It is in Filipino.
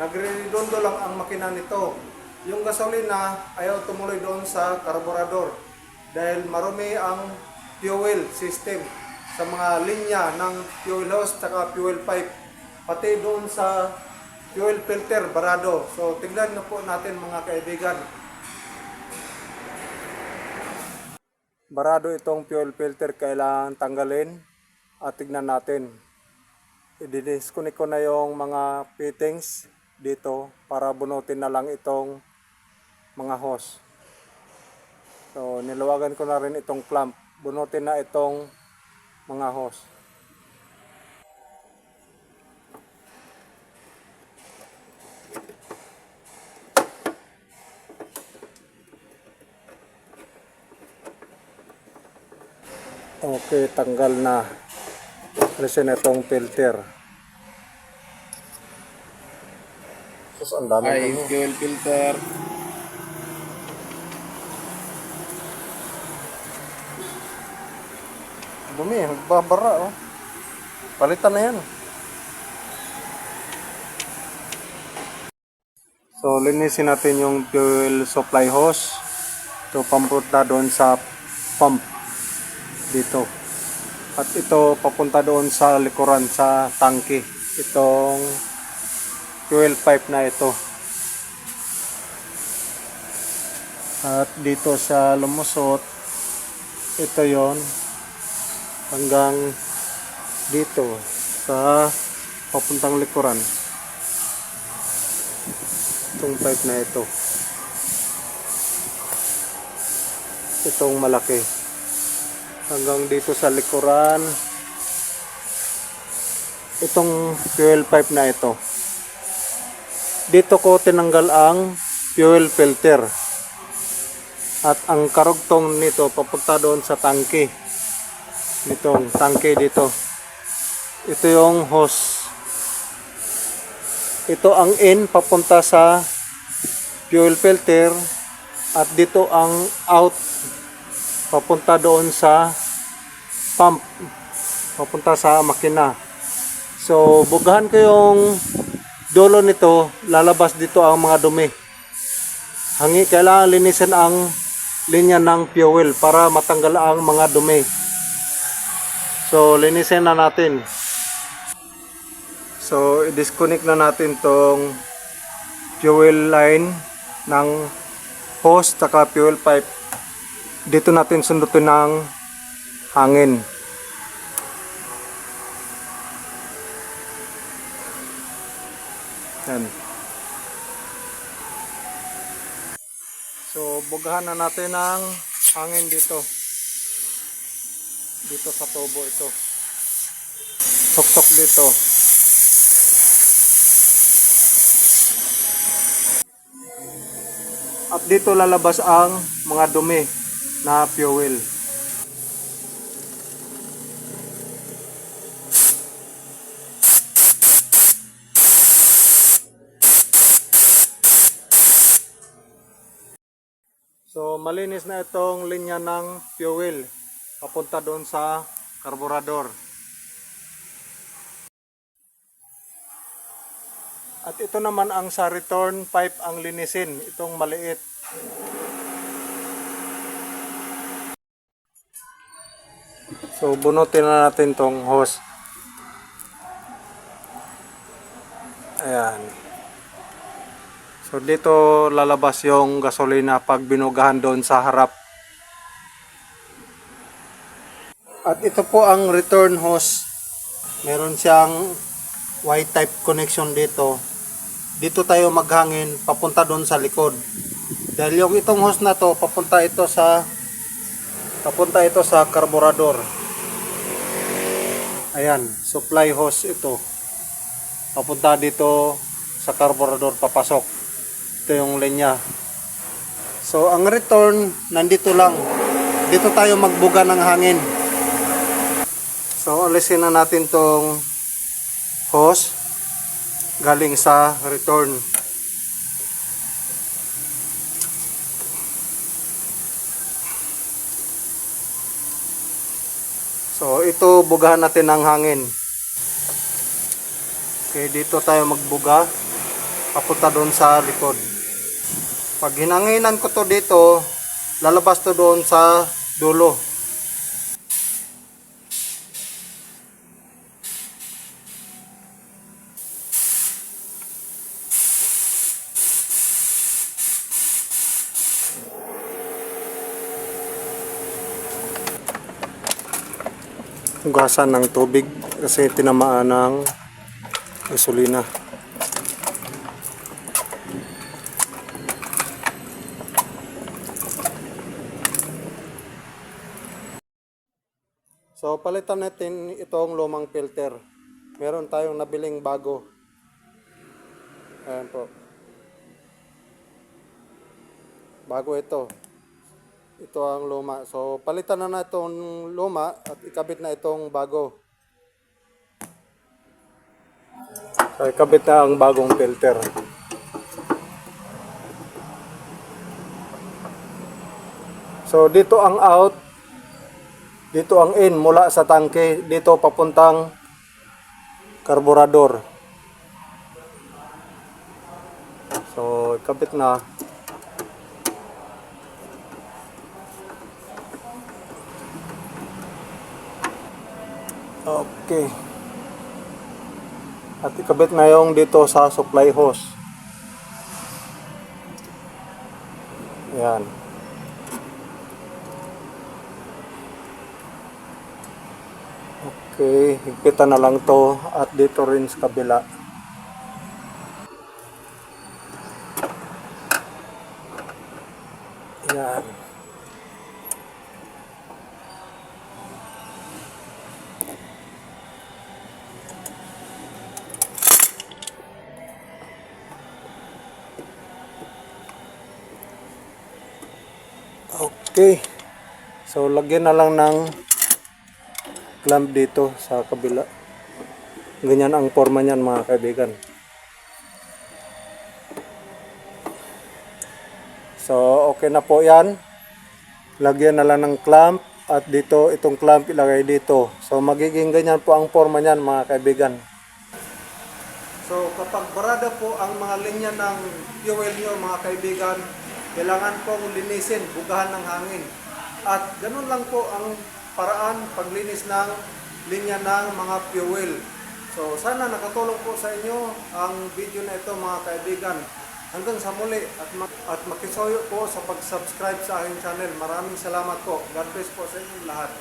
Nagre-redondo lang ang makina nito. Yung gasolina ayaw tumuloy doon sa karburador dahil marumi ang fuel system sa mga linya ng fuel hose at fuel pipe pati doon sa fuel filter barado. So tignan na po natin mga kaibigan. Barado itong fuel filter kailangan tanggalin at tignan natin. I-disconnect ko na yung mga fittings dito para bunutin na lang itong mga hose. So niluwagan ko na rin itong clamp. Bunutin na itong mga hose. Okay, tanggal na. Alisin itong filter. Tapos ang dami Ay, dumi. fuel filter. Dumi, nagbabara oh. Palitan na yan. So, linisin natin yung fuel supply hose. Ito, pampunta doon sa pump. Dito. At ito, papunta doon sa likuran, sa tangke. Itong fuel pipe na ito. At dito sa lumusot, ito yon hanggang dito sa papuntang likuran. Itong pipe na ito. Itong malaki. Hanggang dito sa likuran. Itong fuel pipe na ito dito ko tinanggal ang fuel filter. At ang karugtong nito papunta doon sa tangke. Nitong tangke dito. Ito yung hose. Ito ang in papunta sa fuel filter. At dito ang out papunta doon sa pump. Papunta sa makina. So bugahan ko yung dulo nito lalabas dito ang mga dumi hangi kailangan linisin ang linya ng fuel para matanggal ang mga dumi So, linisin na natin. So, i-disconnect na natin tong fuel line ng hose taka fuel pipe. Dito natin sundutin ng hangin. Yan. So, bugahan na natin ng hangin dito dito sa tubo ito. Sok-sok dito. At dito lalabas ang mga dumi na fuel. So malinis na itong linya ng fuel papunta doon sa karburador. At ito naman ang sa return pipe ang linisin, itong maliit. So bunutin na natin tong hose. Ayan. So dito lalabas yung gasolina pag binugahan doon sa harap. At ito po ang return hose. Meron siyang Y-type connection dito. Dito tayo maghangin papunta doon sa likod. Dahil yung itong hose na to papunta ito sa papunta ito sa karburador. Ayan, supply hose ito. Papunta dito sa karburador papasok. Ito yung linya. So ang return nandito lang. Dito tayo magbuga ng hangin. So, alisin na natin tong hose galing sa return. So, ito bugahan natin ng hangin. Okay, dito tayo magbuga. papunta doon sa likod. Pag hinanginan ko to dito, lalabas to doon sa dulo. Hugasan ng tubig kasi tinamaan ng gasolina. So palitan natin itong lumang filter. Meron tayong nabiling bago. Ayan po. Bago ito. Ito ang luma. So palitan na na luma at ikabit na itong bago. So ikabit na ang bagong filter. So dito ang out, dito ang in mula sa tangke, dito papuntang karburador. So, ikabit na. Okay. At ikabit na yung dito sa supply hose. Yan. Okay, higpitan na lang to at dito rin sa kabila. Yan. Okay. So, lagyan na lang ng clamp dito sa kabila. Ganyan ang forma niyan mga kaibigan. So, okay na po yan. Lagyan na lang ng clamp at dito, itong clamp ilagay dito. So, magiging ganyan po ang forma niyan mga kaibigan. So, kapag barada po ang mga linya ng fuel nyo mga kaibigan, kailangan pong linisin, bugahan ng hangin. At ganun lang po ang paraan paglinis ng linya ng mga fuel. So sana nakatulong po sa inyo ang video na ito mga kaibigan. Hanggang sa muli at, ma- at makisuyo po sa pag-subscribe sa aking channel. Maraming salamat po. God bless po sa inyong lahat.